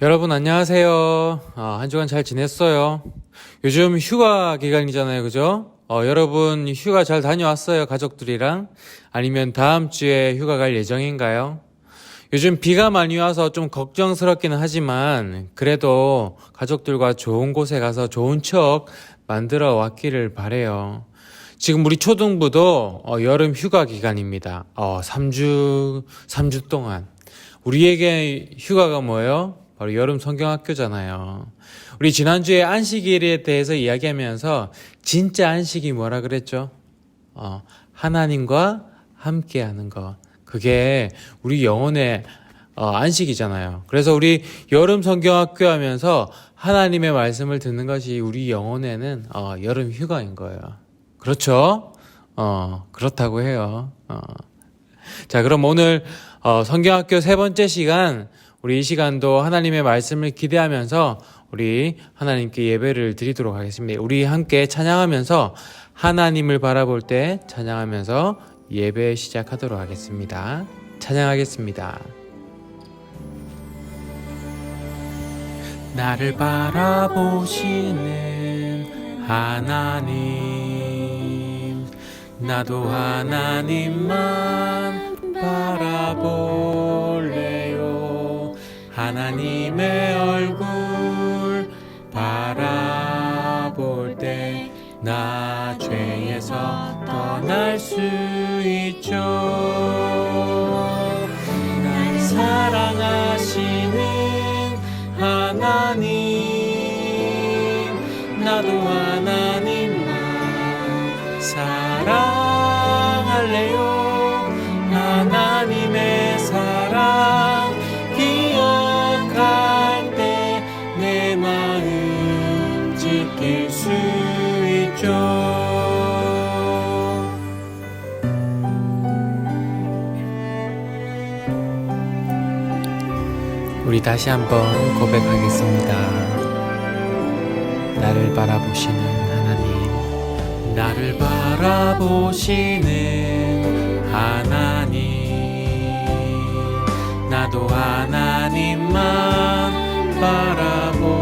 여러분 안녕하세요. 어, 한 주간 잘 지냈어요? 요즘 휴가 기간이잖아요, 그죠? 어, 여러분 휴가 잘 다녀왔어요, 가족들이랑? 아니면 다음 주에 휴가 갈 예정인가요? 요즘 비가 많이 와서 좀 걱정스럽기는 하지만 그래도 가족들과 좋은 곳에 가서 좋은 추억 만들어 왔기를 바래요. 지금 우리 초등부도 어, 여름 휴가 기간입니다. 어, 3주, 3주 동안. 우리에게 휴가가 뭐예요? 바로 여름 성경학교잖아요. 우리 지난주에 안식일에 대해서 이야기하면서 진짜 안식이 뭐라 그랬죠? 어, 하나님과 함께 하는 것. 그게 우리 영혼의 어, 안식이잖아요. 그래서 우리 여름 성경학교 하면서 하나님의 말씀을 듣는 것이 우리 영혼에는 어, 여름 휴가인 거예요. 그렇죠? 어, 그렇다고 해요. 어. 자, 그럼 오늘 어, 성경학교 세 번째 시간, 우리 이 시간도 하나님의 말씀을 기대하면서 우리 하나님께 예배를 드리도록 하겠습니다. 우리 함께 찬양하면서 하나님을 바라볼 때 찬양하면서 예배 시작하도록 하겠습니다. 찬양하겠습니다. 나를 바라보시는 하나님, 나도 하나님만 바라볼래요. 하나님의 얼굴 바라볼 때 나 죄에서 떠날 수 있죠. 우리 다시 한번 고백하겠습니다. 나를 바라보시는 하나님, 나를 바라보시는 하나님, 나도 하나님만 바라볼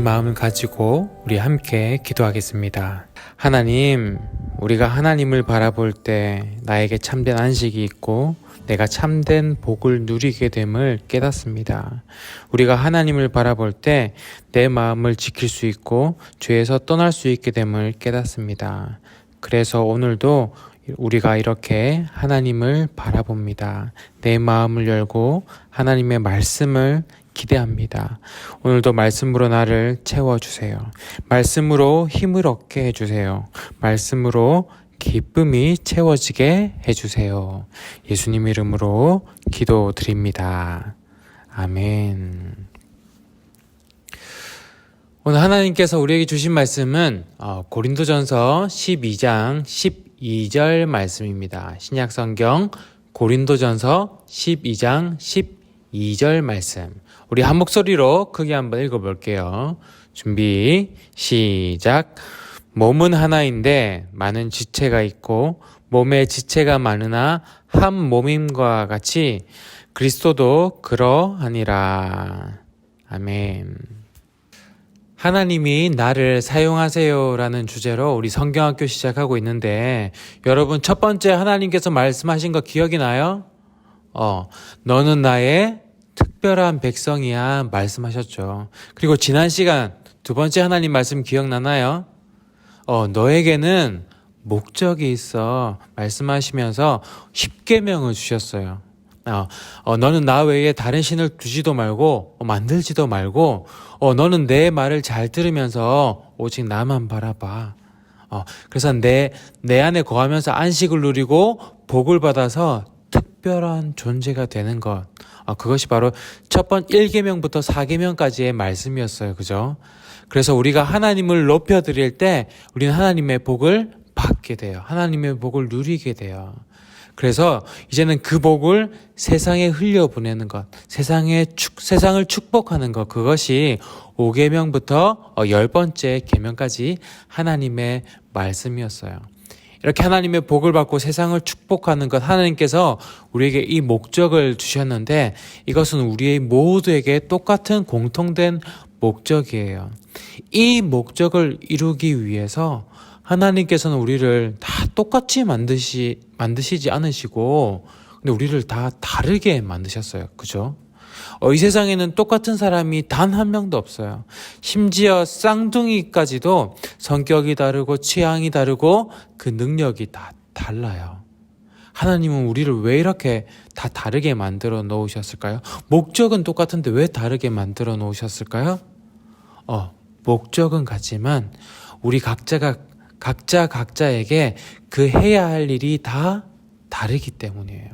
이 마음을 가지고 우리 함께 기도하겠습니다. 하나님, 우리가 하나님을 바라볼 때 나에게 참된 안식이 있고 내가 참된 복을 누리게 됨을 깨닫습니다. 우리가 하나님을 바라볼 때 내 마음을 지킬 수 있고 죄에서 떠날 수 있게 됨을 깨닫습니다. 그래서 오늘도 우리가 이렇게 하나님을 바라봅니다. 내 마음을 열고 하나님의 말씀을 기대합니다. 오늘도 말씀으로 나를 채워주세요. 말씀으로 힘을 얻게 해주세요. 말씀으로 기쁨이 채워지게 해주세요. 예수님 이름으로 기도드립니다. 아멘. 오늘 하나님께서 우리에게 주신 말씀은 어, 고린도전서 12장 12절 말씀입니다. 신약 성경 고린도전서 12장 12절 말씀. 우리 한 목소리로 크게 한번 읽어 볼게요. 준비 시작. 몸은 하나인데 많은 지체가 있고 몸에 지체가 많으나 한 몸임과 같이 그리스도도 그러하니라. 아멘. 하나님이 나를 사용하세요라는 주제로 우리 성경학교 시작하고 있는데 여러분 첫 번째 하나님께서 말씀하신 거 기억이 나요? 어, 너는 나의 특별한 백성이야 말씀하셨죠. 그리고 지난 시간 두 번째 하나님 말씀 기억나나요? 어, 너에게는 목적이 있어 말씀하시면서 십계명을 주셨어요. 어, 어, 너는 나 외에 다른 신을 두지도 말고 어, 만들지도 말고 어, 너는 내 말을 잘 들으면서 오직 나만 바라봐. 어, 그래서 내, 내 안에 거하면서 안식을 누리고 복을 받아서 특별한 존재가 되는 것. 어, 그것이 바로 첫 번 1계명부터 4계명까지의 말씀이었어요. 그죠? 그래서 우리가 하나님을 높여 드릴 때 우리는 하나님의 복을 받게 돼요. 하나님의 복을 누리게 돼요. 그래서 이제는 그 복을 세상에 흘려 보내는 것, 세상에 축, 세상을 축복하는 것, 그것이 5계명부터 어, 10번째 계명까지 하나님의 말씀이었어요. 이렇게 하나님의 복을 받고 세상을 축복하는 것 하나님께서 우리에게 이 목적을 주셨는데 이것은 우리의 모두에게 똑같은 공통된 목적이에요. 이 목적을 이루기 위해서 하나님께서는 우리를 다 똑같이 만드시 만드시지 않으시고 근데 우리를 다 다르게 만드셨어요. 그죠? 어, 이 세상에는 똑같은 사람이 단 한 명도 없어요. 심지어 쌍둥이까지도 성격이 다르고 취향이 다르고 그 능력이 다 달라요. 하나님은 우리를 왜 이렇게 다 다르게 만들어 놓으셨을까요? 목적은 똑같은데 왜 다르게 만들어 놓으셨을까요? 어, 목적은 같지만 우리 각자가 각자 각자에게 그 해야 할 일이 다 다르기 때문이에요.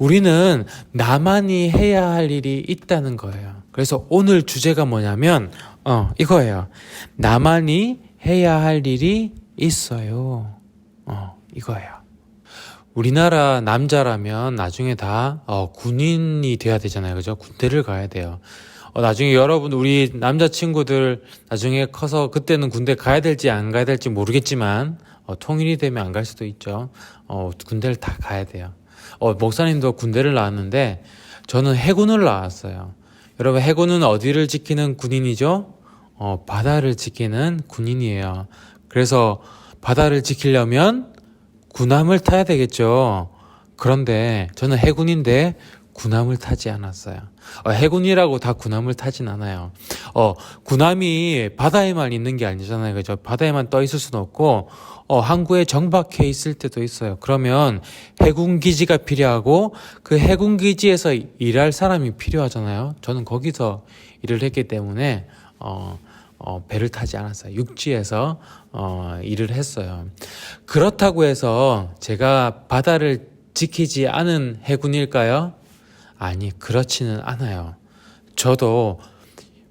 우리는 나만이 해야 할 일이 있다는 거예요. 그래서 오늘 주제가 뭐냐면 어, 이거예요. 나만이 해야 할 일이 있어요. 어, 이거예요. 우리나라 남자라면 나중에 다 어, 군인이 돼야 되잖아요. 그죠? 군대를 가야 돼요. 어, 나중에 여러분 우리 남자친구들 나중에 커서 그때는 군대 가야 될지 안 가야 될지 모르겠지만 어, 통일이 되면 안 갈 수도 있죠. 어, 군대를 다 가야 돼요. 어, 목사님도 군대를 나왔는데 저는 해군을 나왔어요. 여러분 해군은 어디를 지키는 군인이죠? 어, 바다를 지키는 군인이에요. 그래서 바다를 지키려면 군함을 타야 되겠죠. 그런데 저는 해군인데 군함을 타지 않았어요. 어, 해군이라고 다 군함을 타진 않아요. 어, 군함이 바다에만 있는 게 아니잖아요. 그죠? 바다에만 떠 있을 수는 없고, 어, 항구에 정박해 있을 때도 있어요. 그러면 해군 기지가 필요하고 그 해군 기지에서 일할 사람이 필요하잖아요. 저는 거기서 일을 했기 때문에, 어, 어, 배를 타지 않았어요. 육지에서 어, 일을 했어요. 그렇다고 해서 제가 바다를 지키지 않은 해군일까요? 아니, 그렇지는 않아요. 저도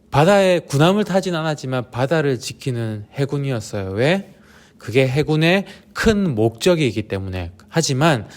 바다에 군함을 타진 않았지만 바다를 지키는 해군이었어요. 왜? 그게 해군의 큰 목적이기 때문에. 하지만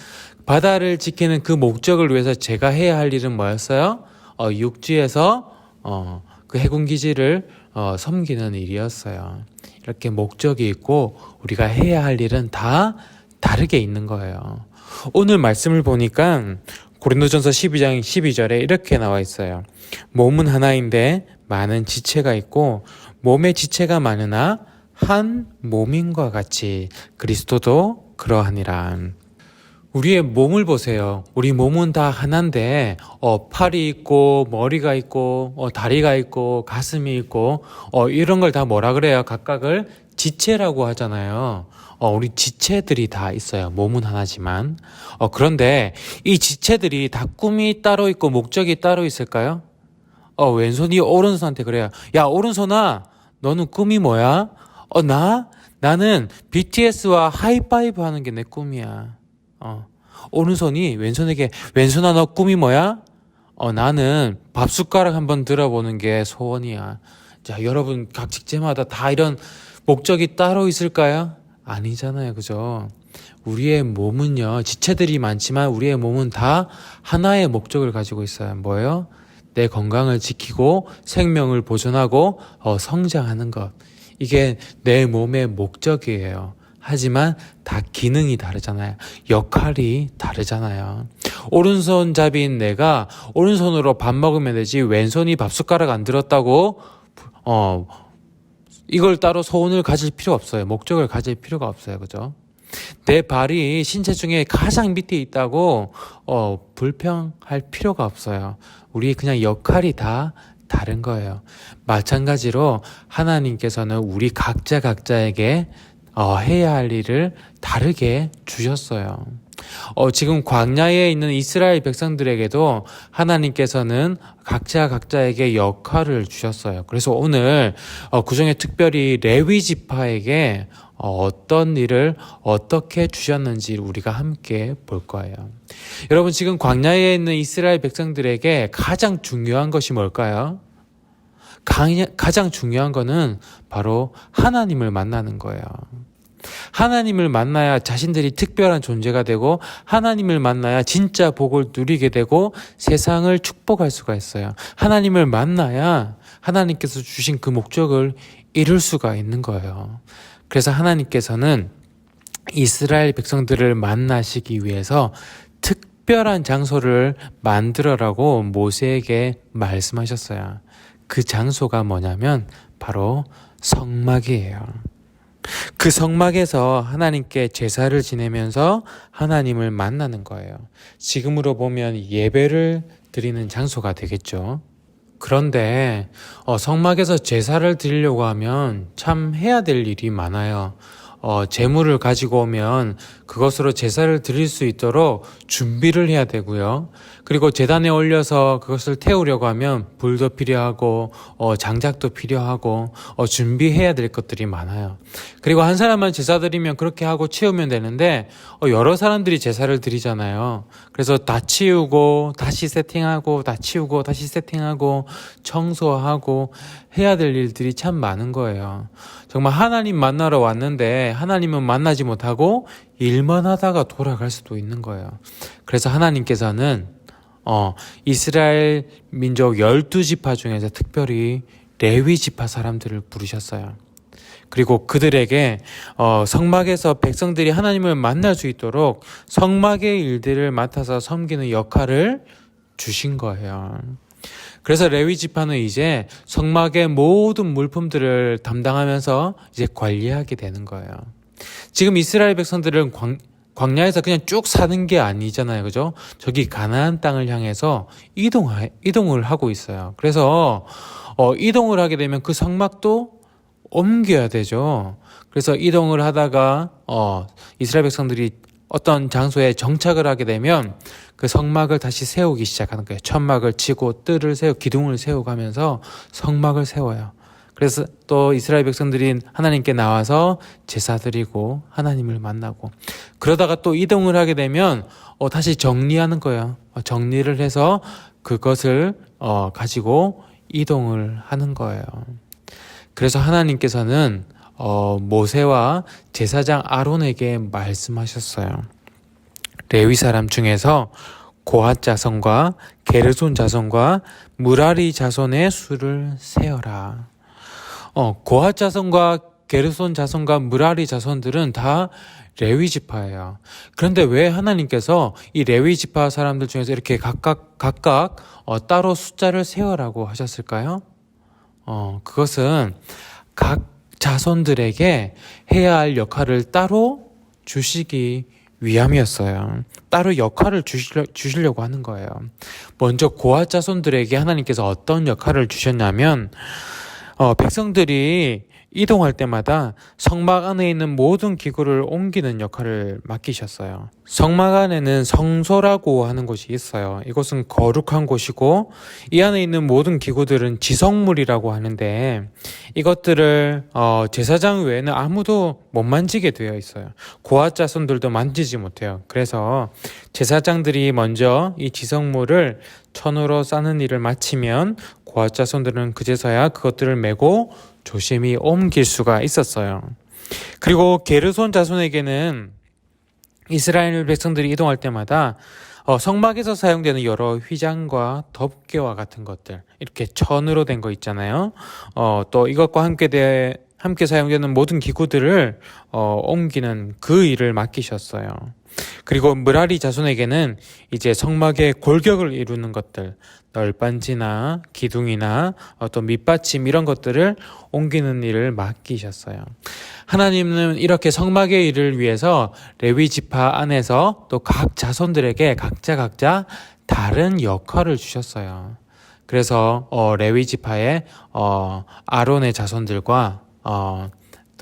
바다를 지키는 그 목적을 위해서 제가 해야 할 일은 뭐였어요? 어, 육지에서 어, 그 해군 기지를 어, 섬기는 일이었어요. 이렇게 목적이 있고 우리가 해야 할 일은 다 다르게 있는 거예요. 오늘 말씀을 보니까 고린도전서 12장 12절에 이렇게 나와 있어요. 몸은 하나인데 많은 지체가 있고 몸의 지체가 많으나 한 몸인과 같이 그리스도도 그러하니라. 우리의 몸을 보세요. 우리 몸은 다 하나인데, 어, 팔이 있고, 머리가 있고, 어, 다리가 있고, 가슴이 있고, 어, 이런 걸 다 뭐라 그래요? 각각을 지체라고 하잖아요. 어, 우리 지체들이 다 있어요. 몸은 하나지만. 어, 그런데 이 지체들이 다 꿈이 따로 있고 목적이 따로 있을까요? 어, 왼손이 오른손한테 그래요. 야, 오른손아, 너는 꿈이 뭐야? 어, 나? 나는 BTS와 하이파이브 하는 게 내 꿈이야. 어. 오른손이 왼손에게 왼손아 너 꿈이 뭐야? 어 나는 밥 숟가락 한번 들어보는 게 소원이야. 자 여러분 각 직제마다 다 이런 목적이 따로 있을까요? 아니잖아요, 그죠? 우리의 몸은요 지체들이 많지만 우리의 몸은 다 하나의 목적을 가지고 있어요. 뭐예요? 내 건강을 지키고 생명을 보존하고 어, 성장하는 것. 이게 내 몸의 목적이에요. 하지만 다 기능이 다르잖아요. 역할이 다르잖아요. 오른손잡이인 내가 오른손으로 밥 먹으면 되지 왼손이 밥 숟가락 안 들었다고 어, 이걸 따로 소원을 가질 필요 없어요. 목적을 가질 필요가 없어요. 그죠? 내 발이 신체 중에 가장 밑에 있다고 어, 불평할 필요가 없어요. 우리 그냥 역할이 다 다른 거예요. 마찬가지로 하나님께서는 우리 각자 각자에게 어, 해야 할 일을 다르게 주셨어요. 어, 지금 광야에 있는 이스라엘 백성들에게도 하나님께서는 각자 각자에게 역할을 주셨어요. 그래서 오늘 어, 그 중에 특별히 레위 지파에게 어, 어떤 일을 어떻게 주셨는지 우리가 함께 볼 거예요. 여러분 지금 광야에 있는 이스라엘 백성들에게 가장 중요한 것이 뭘까요? 강- 가장 중요한 거는 바로 하나님을 만나는 거예요. 하나님을 만나야 자신들이 특별한 존재가 되고 하나님을 만나야 진짜 복을 누리게 되고 세상을 축복할 수가 있어요. 하나님을 만나야 하나님께서 주신 그 목적을 이룰 수가 있는 거예요. 그래서 하나님께서는 이스라엘 백성들을 만나시기 위해서 특별한 장소를 만들어라고 모세에게 말씀하셨어요. 그 장소가 뭐냐면 바로 성막이에요. 그 성막에서 하나님께 제사를 지내면서 하나님을 만나는 거예요. 지금으로 보면 예배를 드리는 장소가 되겠죠. 그런데 어, 성막에서 제사를 드리려고 하면 참 해야 될 일이 많아요. 어, 재물을 가지고 오면 그것으로 제사를 드릴 수 있도록 준비를 해야 되고요. 그리고 재단에 올려서 그것을 태우려고 하면 불도 필요하고 어, 장작도 필요하고 어, 준비해야 될 것들이 많아요. 그리고 한 사람만 제사 드리면 그렇게 하고 치우면 되는데 어, 여러 사람들이 제사를 드리잖아요. 그래서 다 치우고 다시 세팅하고 다 치우고 다시 세팅하고 청소하고 해야 될 일들이 참 많은 거예요. 정말 하나님 만나러 왔는데 하나님은 만나지 못하고 일만 하다가 돌아갈 수도 있는 거예요. 그래서 하나님께서는 어, 이스라엘 민족 12지파 중에서 특별히 레위 지파 사람들을 부르셨어요. 그리고 그들에게 어, 성막에서 백성들이 하나님을 만날 수 있도록 성막의 일들을 맡아서 섬기는 역할을 주신 거예요. 그래서 레위 지파는 이제 성막의 모든 물품들을 담당하면서 이제 관리하게 되는 거예요. 지금 이스라엘 백성들은 광, 광야에서 그냥 쭉 사는 게 아니잖아요. 그죠? 저기 가나안 땅을 향해서 이동 이동을 하고 있어요. 그래서 어, 이동을 하게 되면 그 성막도 옮겨야 되죠. 그래서 이동을 하다가 어, 이스라엘 백성들이 어떤 장소에 정착을 하게 되면 그 성막을 다시 세우기 시작하는 거예요. 천막을 치고 뜰을 세우 기둥을 세우가면서 성막을 세워요. 그래서 또 이스라엘 백성들이 하나님께 나와서 제사 드리고 하나님을 만나고 그러다가 또 이동을 하게 되면 어, 다시 정리하는 거예요. 어, 정리를 해서 그것을 어, 가지고 이동을 하는 거예요. 그래서 하나님께서는 어, 모세와 제사장 아론에게 말씀하셨어요. 레위 사람 중에서 고핫 자손과 게르손 자손과 무라리 자손의 수를 세어라. 어, 고핫 자손과 게르손 자손과 무라리 자손들은 다 레위 지파예요. 그런데 왜 하나님께서 이 레위 지파 사람들 중에서 이렇게 각각 각각 어, 따로 숫자를 세어라고 하셨을까요? 어, 그것은 각 자손들에게 해야 할 역할을 따로 주시기 위함이었어요. 따로 역할을 주시려, 주시려고 하는 거예요. 먼저 고아 자손들에게 하나님께서 어떤 역할을 주셨냐면, 어, 백성들이 이동할 때마다 성막 안에 있는 모든 기구를 옮기는 역할을 맡기셨어요. 성막 안에는 성소라고 하는 곳이 있어요. 이곳은 거룩한 곳이고 이 안에 있는 모든 기구들은 지성물이라고 하는데 이것들을 어, 제사장 외에는 아무도 못 만지게 되어 있어요. 고아 자손들도 만지지 못해요. 그래서 제사장들이 먼저 이 지성물을 천으로 싸는 일을 마치면 고아 자손들은 그제서야 그것들을 메고 조심히 옮길 수가 있었어요. 그리고 게르손 자손에게는 이스라엘 백성들이 이동할 때마다 어, 성막에서 사용되는 여러 휘장과 덮개와 같은 것들 이렇게 천으로 된 거 있잖아요. 어, 또 이것과 함께 돼 함께 사용되는 모든 기구들을 어, 옮기는 그 일을 맡기셨어요. 그리고 무라리 자손에게는 이제 성막의 골격을 이루는 것들, 널빤지나 기둥이나 어떤 밑받침 이런 것들을 옮기는 일을 맡기셨어요. 하나님은 이렇게 성막의 일을 위해서 레위 지파 안에서 또 각 자손들에게 각자 각자 다른 역할을 주셨어요. 그래서 어, 레위 지파의 어, 아론의 자손들과 어,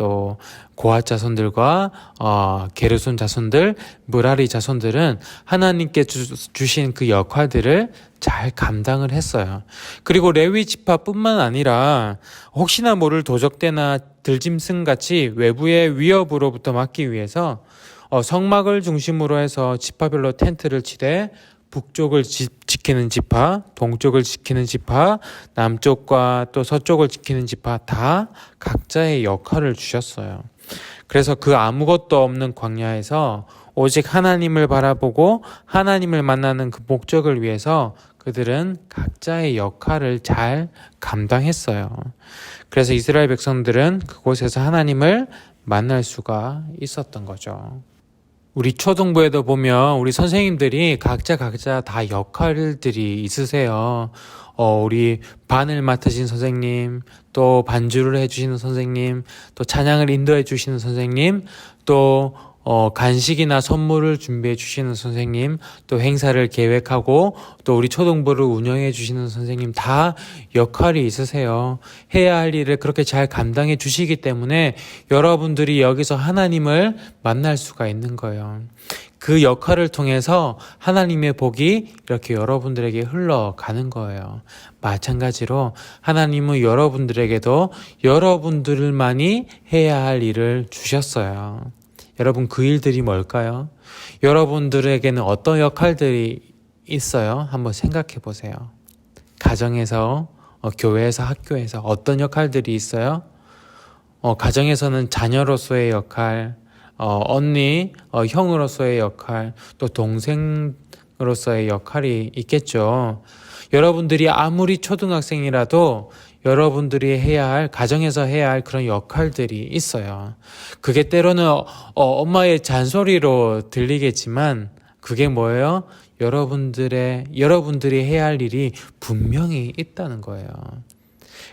또 고아 자손들과 어, 게르손 자손들, 무라리 자손들은 하나님께 주, 주신 그 역할들을 잘 감당을 했어요. 그리고 레위 지파뿐만 아니라 혹시나 모를 도적대나 들짐승 같이 외부의 위협으로부터 막기 위해서 어, 성막을 중심으로 해서 지파별로 텐트를 치되 북쪽을 지, 지키는 지파, 동쪽을 지키는 지파, 남쪽과 또 서쪽을 지키는 지파 다 각자의 역할을 주셨어요. 그래서 그 아무것도 없는 광야에서 오직 하나님을 바라보고 하나님을 만나는 그 목적을 위해서 그들은 각자의 역할을 잘 감당했어요. 그래서 이스라엘 백성들은 그곳에서 하나님을 만날 수가 있었던 거죠. 우리 초등부에도 보면 우리 선생님들이 각자 각자 다 역할들이 있으세요. 어, 우리 반을 맡으신 선생님, 또 반주를 해주시는 선생님, 또 찬양을 인도해 주시는 선생님, 또 어, 간식이나 선물을 준비해 주시는 선생님, 또 행사를 계획하고, 또 우리 초등부를 운영해 주시는 선생님 다 역할이 있으세요. 해야 할 일을 그렇게 잘 감당해 주시기 때문에 여러분들이 여기서 하나님을 만날 수가 있는 거예요. 그 역할을 통해서 하나님의 복이 이렇게 여러분들에게 흘러가는 거예요. 마찬가지로 하나님은 여러분들에게도 여러분들만이 해야 할 일을 주셨어요. 여러분 그 일들이 뭘까요? 여러분들에게는 어떤 역할들이 있어요? 한번 생각해 보세요. 가정에서, 어, 교회에서, 학교에서 어떤 역할들이 있어요? 어, 가정에서는 자녀로서의 역할, 어, 언니, 어, 형으로서의 역할, 또 동생으로서의 역할이 있겠죠. 여러분들이 아무리 초등학생이라도 여러분들이 해야 할, 가정에서 해야 할 그런 역할들이 있어요. 그게 때로는 어, 엄마의 잔소리로 들리겠지만, 그게 뭐예요? 여러분들의, 여러분들이 해야 할 일이 분명히 있다는 거예요.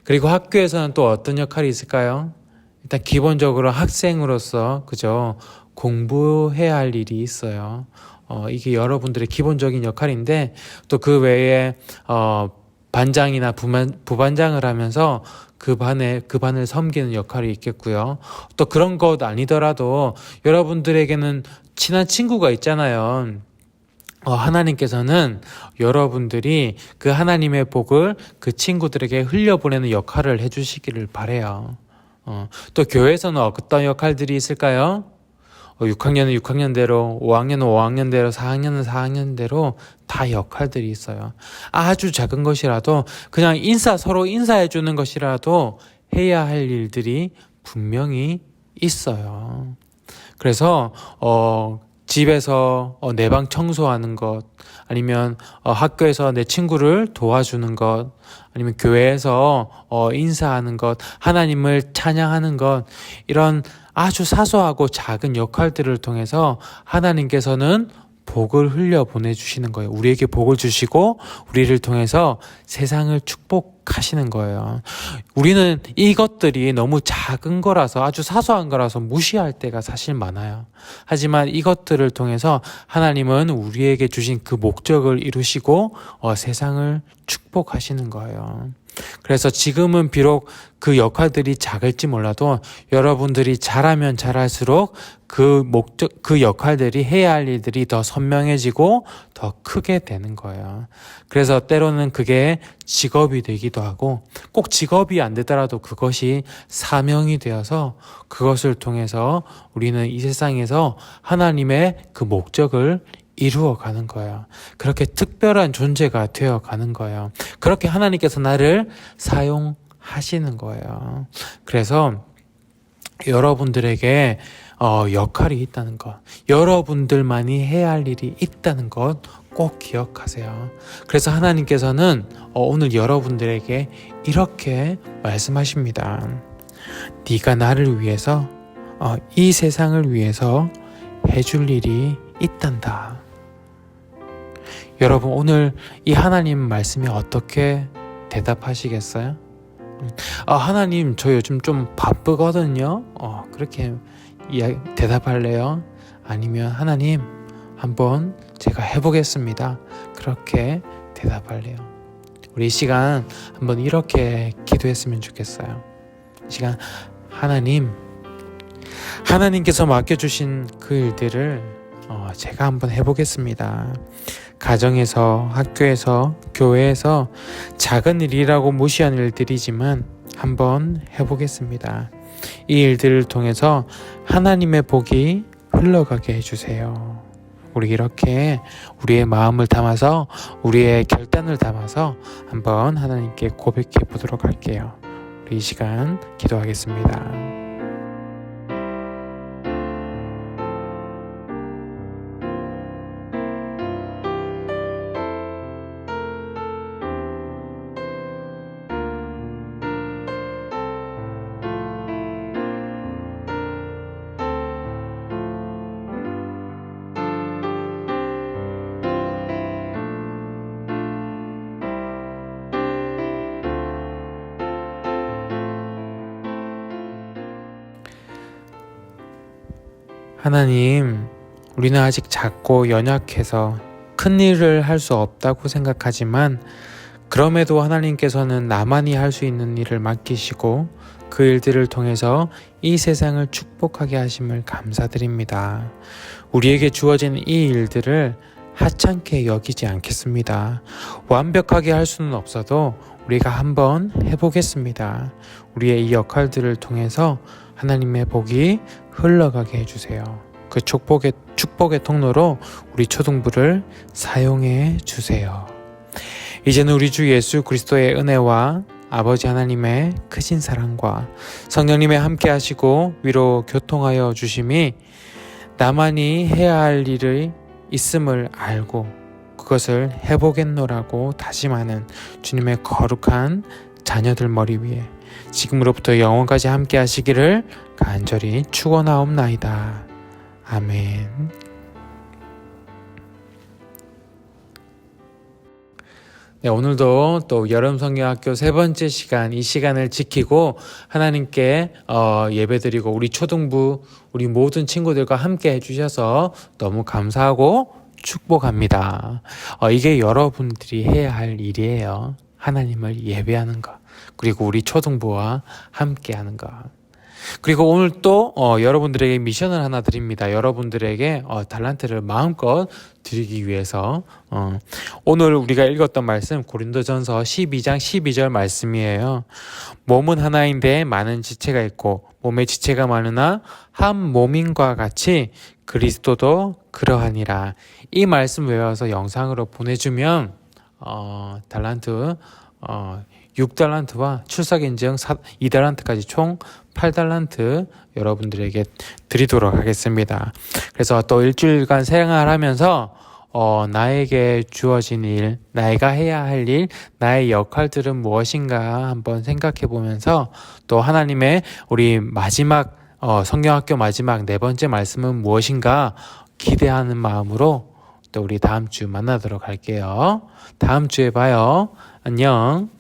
그리고 학교에서는 또 어떤 역할이 있을까요? 일단 기본적으로 학생으로서, 그죠? 공부해야 할 일이 있어요. 어, 이게 여러분들의 기본적인 역할인데, 또 그 외에, 어, 반장이나 부반, 부반장을 하면서 그 반에 그 반을 섬기는 역할이 있겠고요. 또 그런 것 아니더라도 여러분들에게는 친한 친구가 있잖아요. 어, 하나님께서는 여러분들이 그 하나님의 복을 그 친구들에게 흘려보내는 역할을 해주시기를 바래요. 어, 또 교회에서는 어떤 역할들이 있을까요? 어, 6학년은 6학년대로, 5학년은 5학년대로, 4학년은 4학년대로 다 역할들이 있어요. 아주 작은 것이라도 그냥 인사, 서로 인사해 주는 것이라도 해야 할 일들이 분명히 있어요. 그래서, 어, 집에서 어, 내 방 청소하는 것, 아니면 어, 학교에서 내 친구를 도와주는 것, 아니면 교회에서 어, 인사하는 것, 하나님을 찬양하는 것, 이런 아주 사소하고 작은 역할들을 통해서 하나님께서는 복을 흘려 보내주시는 거예요. 우리에게 복을 주시고 우리를 통해서 세상을 축복하시는 거예요. 우리는 이것들이 너무 작은 거라서 아주 사소한 거라서 무시할 때가 사실 많아요. 하지만 이것들을 통해서 하나님은 우리에게 주신 그 목적을 이루시고 어, 세상을 축복하시는 거예요. 그래서 지금은 비록 그 역할들이 작을지 몰라도 여러분들이 잘하면 잘할수록 그 목적, 그 역할들이 해야 할 일들이 더 선명해지고 더 크게 되는 거예요. 그래서 때로는 그게 직업이 되기도 하고 꼭 직업이 안 되더라도 그것이 사명이 되어서 그것을 통해서 우리는 이 세상에서 하나님의 그 목적을 이루어 가는 거예요. 그렇게 특별한 존재가 되어 가는 거예요. 그렇게 하나님께서 나를 사용하시는 거예요. 그래서 여러분들에게 어, 역할이 있다는 것, 여러분들만이 해야 할 일이 있다는 것 꼭 기억하세요. 그래서 하나님께서는 어, 오늘 여러분들에게 이렇게 말씀하십니다. 네가 나를 위해서 어, 이 세상을 위해서 해줄 일이 있단다. 여러분 오늘 이 하나님 말씀이 어떻게 대답하시겠어요? 음, 아 하나님 저 요즘 좀 바쁘거든요. 어 그렇게 대답할래요? 아니면 하나님 한번 제가 해보겠습니다. 그렇게 대답할래요. 우리 이 시간 한번 이렇게 기도했으면 좋겠어요. 이 시간 하나님 하나님께서 맡겨주신 그 일들을 어, 제가 한번 해보겠습니다. 가정에서, 학교에서, 교회에서 작은 일이라고 무시한 일들이지만 한번 해보겠습니다. 이 일들을 통해서 하나님의 복이 흘러가게 해주세요. 우리 이렇게 우리의 마음을 담아서 우리의 결단을 담아서 한번 하나님께 고백해 보도록 할게요. 우리 이 시간 기도하겠습니다. 하나님, 우리는 아직 작고 연약해서 큰 일을 할 수 없다고 생각하지만 그럼에도 하나님께서는 나만이 할 수 있는 일을 맡기시고 그 일들을 통해서 이 세상을 축복하게 하심을 감사드립니다. 우리에게 주어진 이 일들을 하찮게 여기지 않겠습니다. 완벽하게 할 수는 없어도 우리가 한번 해보겠습니다. 우리의 이 역할들을 통해서 하나님의 복이 흘러가게 해주세요. 그 축복의, 축복의 통로로 우리 초등부를 사용해 주세요. 이제는 우리 주 예수 그리스도의 은혜와 아버지 하나님의 크신 사랑과 성령님의 함께 하시고 위로 교통하여 주심이 나만이 해야 할 일이 있음을 알고 그것을 해보겠노라고 다짐하는 주님의 거룩한 자녀들 머리 위에 지금으로부터 영원까지 함께 하시기를 간절히 축원하옵나이다. 아멘. 네, 오늘도 또 여름 성경학교 세 번째 시간 이 시간을 지키고 하나님께 어, 예배드리고 우리 초등부 우리 모든 친구들과 함께 해주셔서 너무 감사하고 축복합니다. 어, 이게 여러분들이 해야 할 일이에요. 하나님을 예배하는 것 그리고 우리 초등부와 함께하는 것. 그리고 오늘 또 어, 여러분들에게 미션을 하나 드립니다. 여러분들에게 어, 달란트를 마음껏 드리기 위해서 어, 오늘 우리가 읽었던 말씀 고린도전서 12장 12절 말씀이에요. 몸은 하나인데 많은 지체가 있고 몸에 지체가 많으나 한 몸인과 같이 그리스도도 그러하니라. 이 말씀 외워서 영상으로 보내주면 어, 달란트 어, 6달란트와 출석인증 2달란트까지 총 8달란트 여러분들에게 드리도록 하겠습니다. 그래서 또 일주일간 생활하면서 어, 나에게 주어진 일, 나이가 해야 할 일, 나의 역할들은 무엇인가 한번 생각해 보면서 또 하나님의 우리 마지막 어, 성경학교 마지막 네 번째 말씀은 무엇인가 기대하는 마음으로 또 우리 다음 주 만나도록 할게요. 다음 주에 봐요. 안녕.